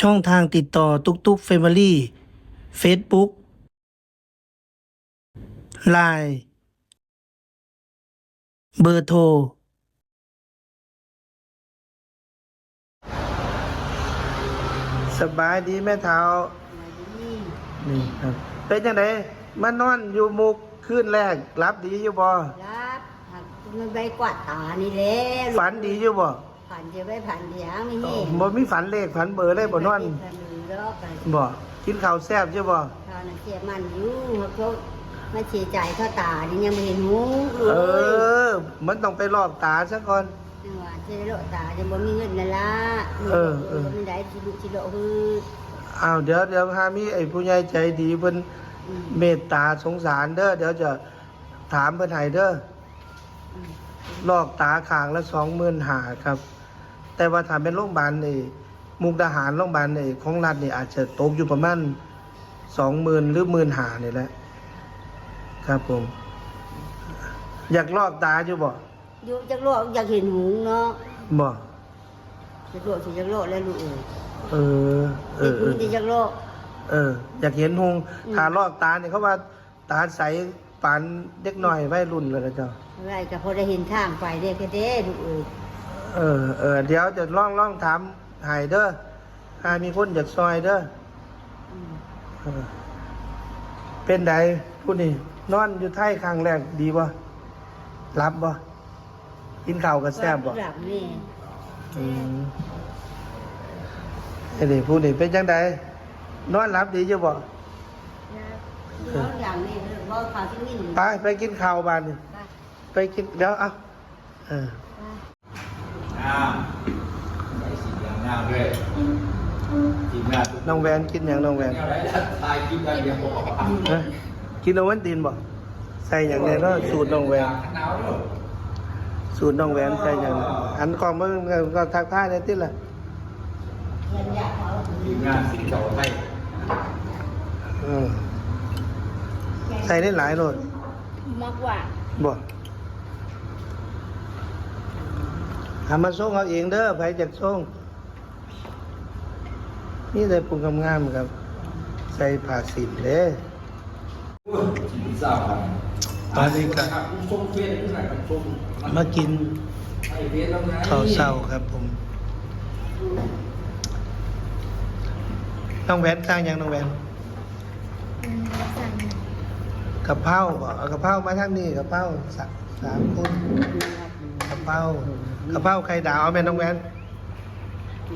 ช่องทางติดต่อตุกตุกเฟมิลี่เฟซบุ๊กไลน์เบอร์โทรสบายดีแม่เท้านี่ครับ เป็นยังไงมานอนอยู่มุกคืนแรกรับดีอยู่บ่รับผักมันใบกวาดตานี่แหละฝันดีอยู่บ่ ผ่านเดียวไปผ่านเดียวไม่เห็นบ่มีฝันเลขฝันเบอร์เลยบ่นอนผ่านมือแล้วไปบ่กินข้าวแซ่บอยู่บ่ตอนนั้นเสียมันอยู่เขามาเสียใจเข้าตานี่ยังไม่เห็นหูเออ มันต้องไปลอกตาซะก่อนจังหวะเสียโลตาจะบ่มีเงินนั่นละเออเออมันได้ชิลุชิโลฮืออ้าวเดี๋ยวเดี๋ยวหามีไอ้ผู้ใหญ่ใจดีเพิ่นอืมเมตตาสงสารเด้อเดี๋ยวจะถามเพิ่นให้เด้ออืม ลอกตาข้างละ20,000หาครับ แต่ว่าถ้าเป็นโรงพยาบาลนี่มุกดาหารโรงพยาบาลนี่ของรัฐนี่อาจจะตกอยู่ประมาณ20,000หรือ15,000หานี่แหละครับผม อยากลอกตาอยู่บ่อยู่จักโลกอยากเห็นหูเนาะบ่จักโลกสิจักโลกแล้วลูกเอ้ยเออ เออเอคุณอจะจักโลก เออ อยากเห็นหงอืม ถ้าลอกตาเนี่ยเขาว่าตาใส ปานเด็กน้อยวัยรุ่นเลยนะเจ้าอะไรก็พอได้เห็นทางไปเด้ก็เด้ลูกเอ้ยเออเออเดี๋ยวจะล่องล่องถามใหายเด้อถ้ามีคนอยากซอยเด้ออืมเออเป็นไดผู้นี่นอนอยู่ไทยครั้งแรกดีบ่รับบ่กินข้าวกับแซ่บบ่หลับนี่อืมไอ้นี่ผู้นี่เป็นจังไดนอนรับดีอยู่บ่ น้องอย่างนี้คือว่าข่าที่นี่ไปไปกินข้าวบ้านนี่ไปกินเดี๋ยวเอาเอองามใส่สีงามด้วยทีมงานน้องแวนกินอย่างน้องแวนอะไรนะตายกินกันเดียวกินโอวันตินบ่ใส่อย่างไรเนาะสูตรน้องแวนหนสูตรน้องแวนใส่อย่างอันกองมันก็ทักทายได้ติล่ะทีมงานสิงเก่าไทยเออ ใส่ได้หลายโลดมากกว่าบ่ทำมาส่งเอาเองเด้อไผจากส่งนี่เลยปรุงงามๆครับ ใส่ผ้าสินเด้ทีมสาวครับตอนนี้ก็ชมเฟสขึ้นหน่อยครับชมมากินไอเฟสแล้วไงข้าวเศร้าครับผมน้องแหวนสร้างยังน้องแหวน กะเพราบ่เอากะเพรามาทางนี้กะเพราสะสามคนกะเพรากะเพราไข่ดาวเอาแม่น้องแหวน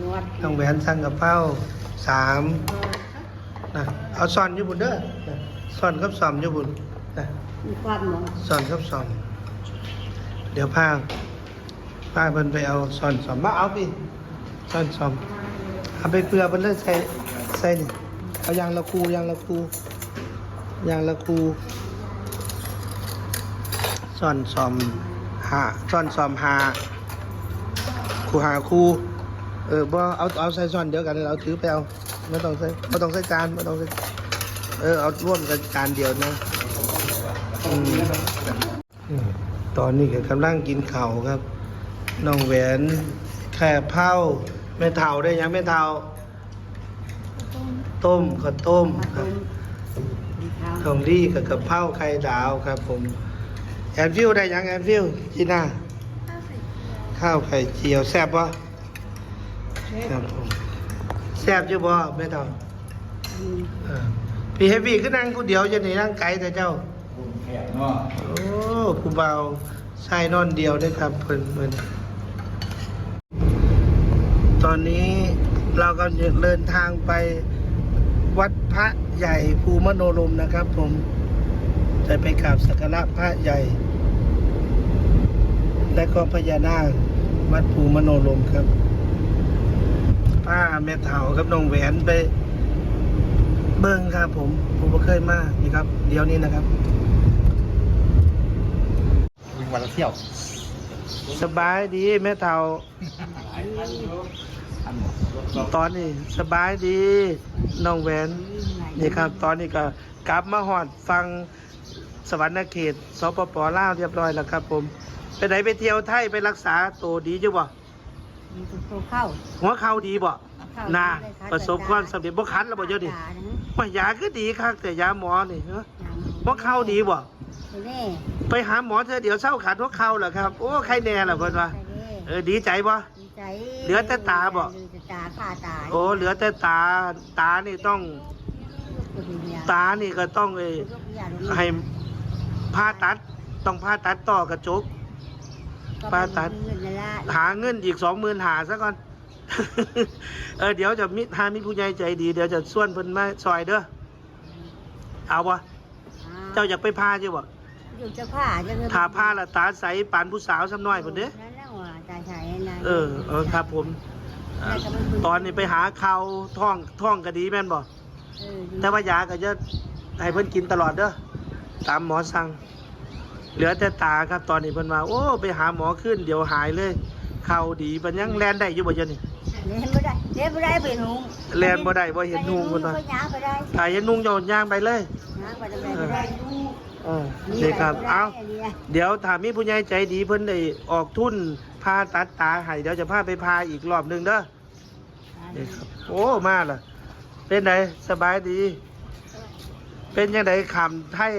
นวดน้องแหวนสั่งกะเพราสามนะเอาซ่อนอยู่บุญเด้อนะซ่อนกับซ่อมอยู่บุญนะมีความหมองซ่อนกับซ่อมเดี๋ยวพาพาเพิ่นไปเอาซ่อนซ่อมมาเอาพี่ซ่อนซ่อมเอาไปเปลือเพิ่นเลยใส่ใส่นี่เอายางละคูยางละคู ยางละคูซ่อนซ่อมหาซ่อนซ่อมหาคูหาคูเออบ่เอาเอาใส่ซ่อนเดียวกันเราถือไปเอาไม่ต้องใส่ไม่ต้องใส่จานไม่ต้องใส่เออเอาร่วมกันจานเดียวนะอืมอืมตอนนี้ก็กำลังกินข้าวครับน้องแหวนแค่เผาแม่เฒ่าได้ยังแม่เฒ่าต้มข้าวต้มมาครัต้บ มดีครับทองดีกับกะเพราไข่ดาวครับ ผมแอนฟิวได้ยังแอนฟิวจีน่าข้าวไข่เจียวแซ่บปะครับผมแซ่บอยู่บ่แม่เฒ่าอืมเออพี่เฮฟวี่ก็นั่งกูเดียวจะหนีนั่งไกลแต่เจ้าคุณแขกเนาะโอ้ผู้เบาใส่นอนเดียวได้ครับเพิ่นเพิ่นตอนนี้เราก็เดินทางไป วัดพระใหญ่ภูมโนรมนะครับ ผมจะไปกราบสักการะพระใหญ่ และก็พญานาควัดภูมโนรมครับ ป้าแม่เฒ่ากับน้องแหวนไป เบิ้งครับผม ผมก็เคยมานี่ครับ เดี๋ยวนี้นะครับวิ่งวันละเที่ยว สบายดีแม่เฒ่า ตอนนี้สบายดีน้องแหวนนี่ครับ ตอนนี้ก็กลับมาหอดฟังสวรรณเขตสปปลาวเรียบร้อยแล้วครับ ผม ไปไหนไปเที่ยวไทยไปรักษาตัวดีจ้ะบ่มีตัวเข้าหัวเข่าดีบ่เข้าน่าประสบความสำเร็จบ่คันแล้วบ่เดี๋ยวนี้ว่ายาก็ดีครับแต่ยาหมอนี่เนาะว่าเข้าดีบ่แน่ไปหาหมอเธอเดี๋ยวเศร้าขันว่าเข้าเหรอครับ โอ้ใครแน่ล่ะเพิ่นว่าเออดีใจบ่ดี ใจเหลือแต่ตาบ่ เหลือแต่ตาผ่าตาโอ้เหลือแต่ตาตานี่ต้องตานี่ก็ต้องเออให้ผ่าตัดต้องผ่าตัดต่อกระจกผ่าตัดหาเงินอีกสองหมื่นหาซะก่อน เออเดี๋ยวจะมีหามีผู้ใหญ่ใจดี เดี๋ยวจะส่วนเพิ่นมาซอยเด้อเอาบ่เจ้าอยากไปพาใช่บ่อยู่จะผ่าจะถาผ้าละตาใสปานผู้สาวสำน้อยพุ่นเด้นั่น แหละว่าตาใช้นะเออเออครับผมอ่าตอนนี้ไปหาเขาวท่องท่องก็ดีแม่นบ่เออดีแต่ว่ายาก็จะให้เพิ่นกินตลอดเด้อตามหมอสั่งเหลือแต่ตาครับ ตอนนี้เพิ่นว่าโอ้ไปหาหมอขึ้นเดี๋ยวหายเลยเข่าดีปันยังแลนได้อยู่บ่เจ้านี่ เล่นไม่ได้เล่นไม่ได้เป็นหุงแลนบ่ได้บ่เห็นนุงเพิ่นว่าก็ย่างไปได้ถ้าเห็นนุงโยนย่างไปเลยย่างไปได้ไม่ได้เออนี่ครับ เอานี่ยเดี๋ยวถ้ามีผู้ใหญ่ใจดีเพิ่นได้ออกทุน พาตัดตาให้เดี๋ยวจะพาไปพาอีกรอบหนึงเด้อนี่ครับโอ้มาล่ะ เป็นไงสบายดี เป็นยังไงขำไทย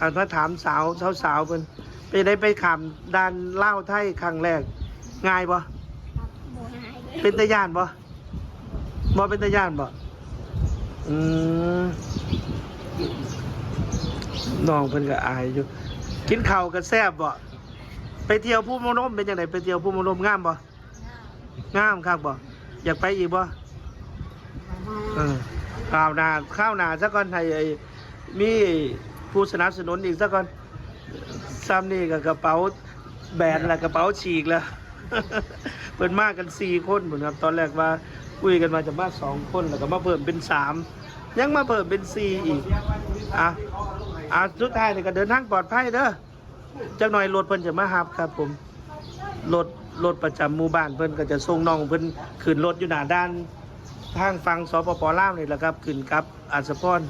อ่านมาถามสาวสาวสาวเพิ่นเป็นไงไปขำดันเล่าวไทยครั้งแรก ง่ายบ่เป็นตะย่านบ่บ่เป็นตะย่านบ่อืมน้องเพิ่นก็อายอยู่ กินข้าวก็แซ่บบ่ ไปเที่ยวภูมิลมเป็นยังไงไปเที่ยวภูมิลมงามบ่งามครับบ่อยากไปอีกบ่เออข้าวนาข้าวนาซะก่อนให้ไอ้มีผู้สนับสนุนอีกซะก่อนซ้ำนี่กับกระเป๋าแบนละกระเป๋าฉีกล้วเปิดมากกันสี่คนเหมือนครับ ตอนแรกว่าคุยกันมาจะมาสองคนแล้วก็มาเพิ่มเป็นสามยังมาเพิ่มเป็นสี่อีกอะอะสุดท้ายนี่ก็เดินทางปลอดภัยเด้อ จักหน่อยรถเพิ่นจะมาหับครับผมรถรถประจำหมู่บ้านเพิ่นก็จะส่งน้องเพิ่นขึ้นรถอยู่หน้าด้าน ทางฟังสปปลาวนี่แหละครับขึ้นกับอัศพร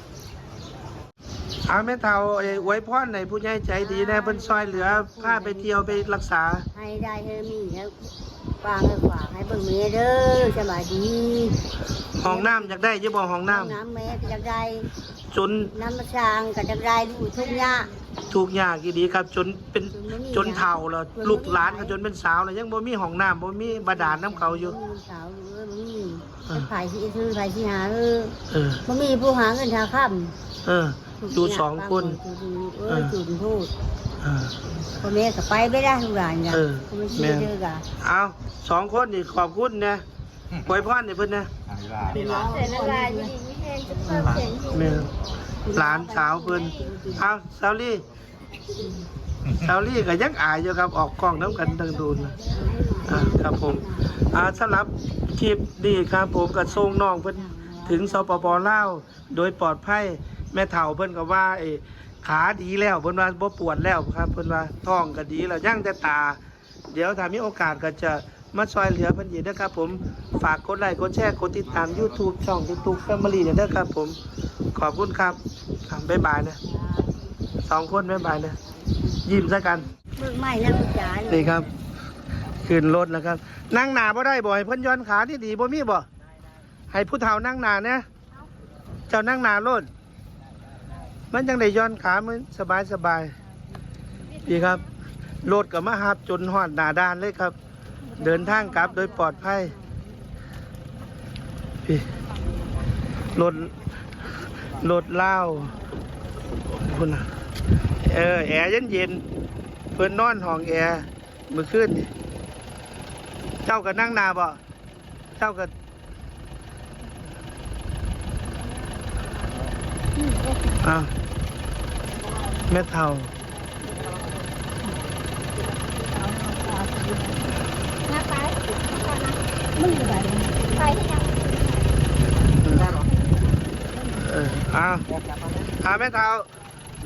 เอาแม่เฒ่าเอ้ยอวยพรในผู้ใหญ่ใจดีแน่เพิ่นซอยเหลือพาไปเที่ยวไปรักษา ให้ได้เธอมีแล้วฟางให้ฝากให้เบิ่งเมีเด้อสบายดี ห้องน้ำอยากได้อยี่บ่ห้องน้ำน้ำแม่ก็จะได้จนน้ำมะชางก็จะได้ดูทุกอย่างถูกยากอีดีครับ จนเป็นจนเฒ่าแล้วลูกหลานก็จนเป็นสาวแล้วยังบ่มีห้องน้ำบ่มีบาดาลน้ำเขาอยู่สาวเออบ่มีจะขายที่ซื้อขายที่หาเออเออ บ่มีผู้หาเงินทาค่ำเอออยู่สองคน เออจุดพูดเออ พ่อแม่ก็ไปไม่ได้ทุกอย่างจ้ะเออไม่เชื่อเด้อกะเอาสองคนนี่ขอบคุณนะ อวยพรให้เพิ่นนะเป็นน้องเสร็จแล้วลายดีไม่แห้งจะเพิ่มเสียงอยู่แม่หลานสาวเพิ่นเอาสาวลี่สาวลี่ก็ยังอายอยู่ครับออกกล้องน้ำกันทั้งดูนะอ่าครับผมอ่าสำหรับคลิปนี้ครับผมกับส่งน้องเพิ่นถึงสปปลาวโดยปลอดภัยแม่เฒ่าเพิ่นก็ว่าไอ้ขาดีแล้วเพิ่นว่าบ่ปวดแล้วครับเพิ่นว่าท้องก็ดีแล้วยังแต่ตา เดี๋ยวถ้ามีโอกาสก็จะ มาช่วยเหลือเพิ่นอีกนะครับผมฝากกดไลค์กดแชร์กดติดตาม YouTube ช่อง YouTube Family เนี่ยเด้อครับผมขอบคุณครับครับบ๊ายบายนะสองคนบ๊ายบายนะยิ้มซะกันเบิ่งไม่นะผู้จ๋าเลยนี่ครับขึ้นรถแล้วครับ นั่งหนาบ่ได้บ่ให้เพิ่นย้อนขาที่ดีบ่มีบ่ให้ผู้เฒ่านั่งหนาเนี่ยเจ้านั่งหนารถมันจังได้ย้อนขามันสบายสบายดีครับรถก็มาหับจนหอดหนาด้านเลยครับ เดินทางกลับโดยปลอดภัยพี่รถรถเล่าคุณเออ แอร์เย็นเย็นเพื่อนนอนห้องแอร์มือคืนนี่เจ้าก็นั่งนาบ่เจ้าก็อ้าวแม่เท่า น้าไปมึงอยู่ไหนไปที่ยังเอออ้าวอาแม่เท่า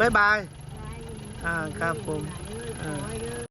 บ๊ายบาย อ่าครับผมอ่า